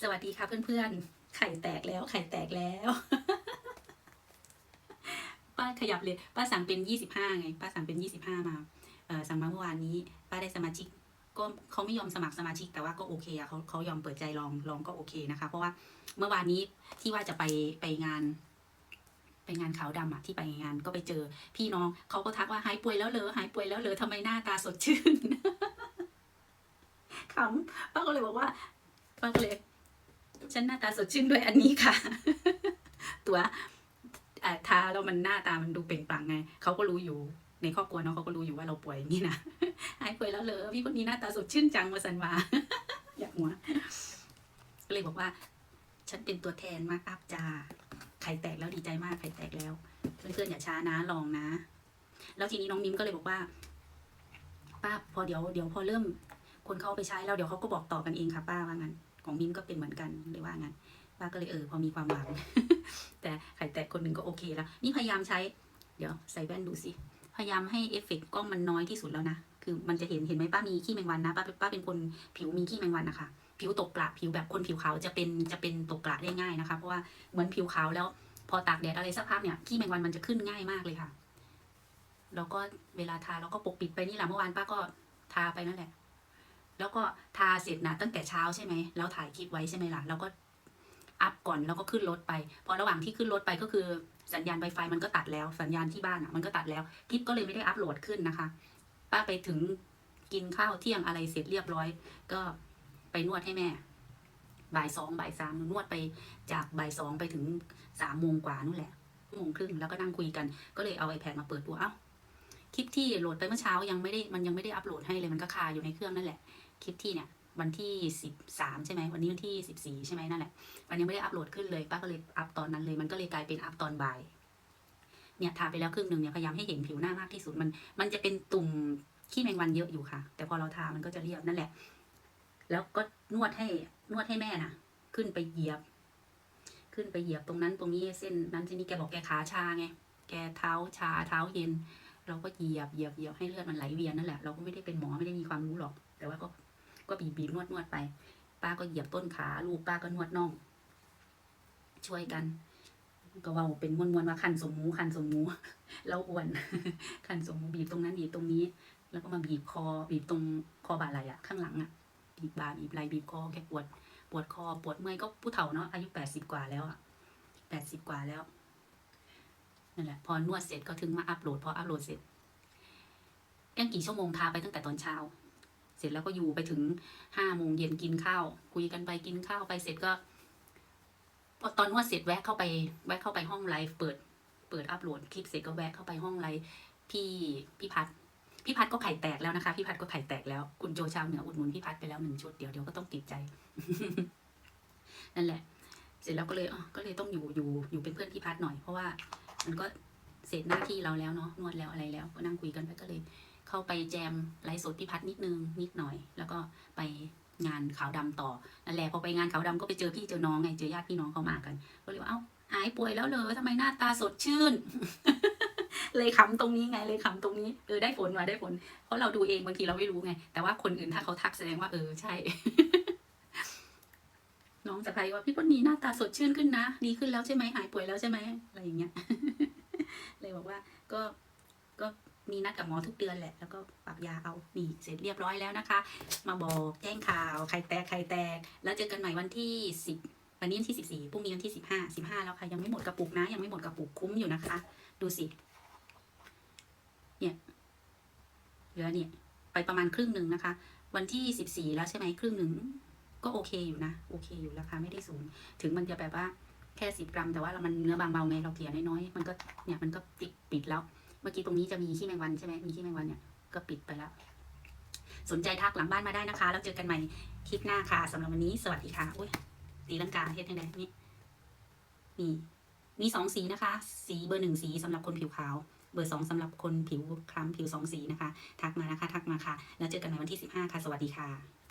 สวัสดีค่ะเพื่อนๆ ไข่แตกแล้วไข่แตกแล้ว ป้าขยับเลยป้าสั่งเป็นยี่สิบห้าไง ป้าสั่งเป็นยี่สิบห้ามาเออสั่งมาเมื่อวานนี้ ป้าได้สมาชิกก็เขาไม่ยอมสมัครสมาชิกแต่ว่าก็โอเคอะเขาเขายอมเปิดใจลองลองก็โอเคนะคะ เพราะว่าเมื่อวานนี้ที่ว่าจะไปไปงาน ไปงานขาวดำอะที่ไปงานก็ไปเจอ พี่น้องเขาก็ทักว่าหายป่วยแล้วเหรอหายป่วยแล้วเหรอทำไมหน้าตาสดชื่นขำป้าก็เลยบอกว่าป้าก็เลย ฉันหน้าตาสดชื่นด้วยอันนี้ค่ะ ตัวทาแล้วมันหน้าตามันดูเปล่งปลั่งไงเขาก็รู้อยู่ในครอบครัวเนาะเขาก็รู้อยู่ว่าเราป่วยอย่างนี้นะหายป่วยแล้วเหรอพี่คนนี้หน้าตาสดชื่นจังวาสันวาอยากหัวก็เลยบอกว่า ฉันเป็นตัวแทนมากอัพจ้าไข่แตกแล้วดีใจมากไข่แตกแล้วเพื่อนๆอย่าช้านะลองนะ แล้วทีนี้น้องมิ้มก็เลยบอกว่าป้าพอเดี๋ยวเดี๋ยวพอเริ่มคนเขาไปใช้แล้วเดี๋ยวเขาก็บอกต่อกันเองค่ะป้าว่างั้น ของมิ้มก็เป็นเหมือนกันเลยว่างั้นป้าก็เลยเออพอมีความหวัง แต่ไข่แตกคนหนึ่งก็โอเคแล้ว นี่พยายามใช้ เดี๋ยวใส่แว่นดูสิ พยายามให้เอฟเฟกต์กล้องมันน้อยที่สุดแล้วนะ คือมันจะเห็นเห็นไหมป้ามีขี้แมงวันนะ ป้าป้าเป็นคนผิวมีขี้แมงวันนะคะ ผิวตกกระผิวแบบคนผิวขาวจะเป็นจะเป็นตกกระได้ง่ายนะคะ เพราะว่าเหมือนผิวขาวแล้ว พอตากแดดอะไรสักพักเนี่ยขี้แมงวันมันจะขึ้นง่ายมากเลยค่ะ แล้วก็เวลาทาเราก็ปกปิดไปนี่แหละเมื่อวานป้าก็ทาไปนั่นแหละ แล้วก็ทาเสร็จนะตั้งแต่เช้าใช่ไหมแล้วถ่ายคลิปไว้ใช่ไหมล่ะแล้วก็อัพก่อนแล้วก็ขึ้นรถไปพอระหว่างที่ขึ้นรถไปก็คือสัญญาณ Wi-Fi มันก็ตัดแล้วสัญญาณที่บ้านอะมันก็ตัดแล้วคลิปก็เลยไม่ได้อัพโหลดขึ้นนะคะป้าไปถึงกินข้าวเที่ยงอะไรเสร็จเรียบร้อย ก็ไปนวดให้แม่ บ่ายสองบ่ายสามนวดไปจากบ่ายสองไปถึงสามโมงกว่านู่นแหละโมงครึ่งแล้วก็นั่งคุยกัน ก็เลยเอา iPad มาเปิดดูเอ้าคลิปที่โหลดไปเมื่อเช้ายังไม่ได้มันยังไม่ได้อัปโหลดให้เลยมันก็คาอยู่ในเครื่องนั่นแหละ คลิปที่เนี่ยวันที่สิบสามใช่ไหมวันนี้วันที่สิบสี่ใช่ไหมนั่นแหละมันยังไม่ได้อัปโหลดขึ้นเลยป้าก็เลยอัพตอนนั้นเลยมันก็เลยกลายเป็นอัพตอนบ่ายเนี่ยทาไปแล้วครึ่งหนึ่งเนี่ยพยายามให้เห็นผิวหน้ามากที่สุดมัน มันจะเป็นตุ่มขี้แมงวันเยอะอยู่ค่ะ แต่พอเราทามันก็จะเรียบนั่นแหละ แล้วก็นวดให้นวดให้แม่น่ะ ขึ้นไปเหยียบ ขึ้นไปเหยียบตรงนั้นตรงนี้เส้นนั้นเส้นนี้แกบอกแกขาชาไงแกเท้าชาเท้าเย็น เราก็เหยียบเหยียบเหยียบให้เลือดมันไหลเวียนนั่นแหละเราก็ไม่ได้เป็นหมอไม่ได้มีความรู้หรอก แต่ว่าก็ ก็บีบบีบนวดนวดไป ป้าก็เหยียบต้นขา ลูกป้าก็นวดน่อง ช่วยกัน ก็ว่าเป็นมวนมวนว่าคันสมมูคันสมหมูเราอ้วนคันสมมูบีบตรงนั้นบีบตรงนี้ แล้วก็มาบีบคอ บีบตรงคอบ่าไหล่อะข้างหลังอะบีบบ่าบีบไหล่บีบคอแกปวด ปวดคอปวดเมื่อยก็ผู้เฒ่าเนาะอายุแปดสิบกว่าแล้วอะแปดสิบกว่าแล้วนั่นแหละพอนวดเสร็จก็ถึงมาอัปโหลดพออัปโหลดเสร็จยังกี่ชั่วโมงทาไปตั้งแต่ตอนเช้า สร็จแล้วก็อยู่ไปถึงห้าโมงเย็นกินข้าว คุยกันไปกินข้าวไปเสร็จก็ตอนนวดเสร็จแวะเข้าไปแวะเข้าไปห้องไลฟ์เปิด เปิดอัปโหลดคลิปเสร็จก็แวะเข้าไปห้องไลฟ์พี่พี่พัดพี่พัดก็ไข่แตกแล้วนะคะ พี่พัดก็ไข่แตกแล้วคุณโจชาวเหนืออุดหนุนพี่พัดไปแล้วหนึ่งชุดเดี๋ยวเดี๋ยวก็ต้องติดใจ นั่นแหละ เสร็จแล้วก็เลยอ๋อก็เลยต้องอยู่อยู่อยู่เป็นเพื่อนพี่พัดหน่อยเพราะว่า มันก็เสร็จหน้าที่เราแล้วเนาะนวดแล้วอะไรแล้ว ก็นั่งคุยกันไปก็เลย เข้าไปแจมไลฟ์สดพี่พัดนิดนึงนิดหน่อย แล้วก็ไปงานขาวดำต่อนั่นแหละพอไปงานขาวดำก็ไปเจอพี่เจอน้องไงเจอญาติพี่น้องเขามากัน ก็เลยว่าเอ้าหายป่วยแล้วเลยทำไมหน้าตาสดชื่น เลยขำตรงนี้ไงเลยขำตรงนี้เออได้ผลมาได้ผล เพราะเราดูเองบางทีเราไม่รู้ไง แต่ว่าคนอื่นถ้าเขาทักแสดงว่าเออใช่ น้องสะพายว่าพี่คนนี้หน้าตาสดชื่นขึ้นนะดีขึ้นแล้วใช่ไหมหายป่วยแล้วใช่ไหมอะไรอย่างเงี้ยเลยบอกว่าก็ก็ มีนัดกับหมอทุกเดือนแหละ แล้วก็ปรับยาเอานี่เสร็จเรียบร้อยแล้วนะคะ มาบอกแจ้งข่าวใครแตกใครแตก แล้วเจอกันใหม่วันที่สิบวันนี้วันที่สิบสี่พรุ่งนี้วันที่สิบห้าสิบห้าแล้วค่ะ ยังไม่หมดกระปุกนะ ยังไม่หมดกระปุกคุ้มอยู่นะคะ ดูสิ เนี่ยเหลือเนี่ยไปประมาณครึ่งหนึ่งนะคะ วันที่สิบสี่แล้วใช่ไหมครึ่งหนึ่งก็โอเคอยู่นะ โอเคอยู่ราคาไม่ได้สูง ถึงมันจะแบบว่าแค่สิบกรัม แต่ว่าเรามันเนื้อบางเบาไงเราเกลี่ยน้อยๆมันก็เนี่ยมันก็ปิดปิดแล้ว เมื่อกี้ตรงนี้จะมีขี้แมงวันใช่ไหมมีขี้แมงวันเนี่ยก็ปิดไปแล้ว สนใจทักหลังบ้านมาได้นะคะ แล้วเจอกันใหม่คลิปหน้าค่ะสำหรับวันนี้สวัสดีค่ะอุ้ยตีลังกาเฮ็ดยังไงนี่นี่มีสองสีนะคะ สีเบอร์หนึ่งสีสำหรับคนผิวขาว เบอร์สองสำหรับคนผิวคล้ำผิวสองสีนะคะ ทักมานะคะ ทักมาค่ะ แล้วเจอกันใหม่วันที่สิบห้าค่ะ สวัสดีค่ะ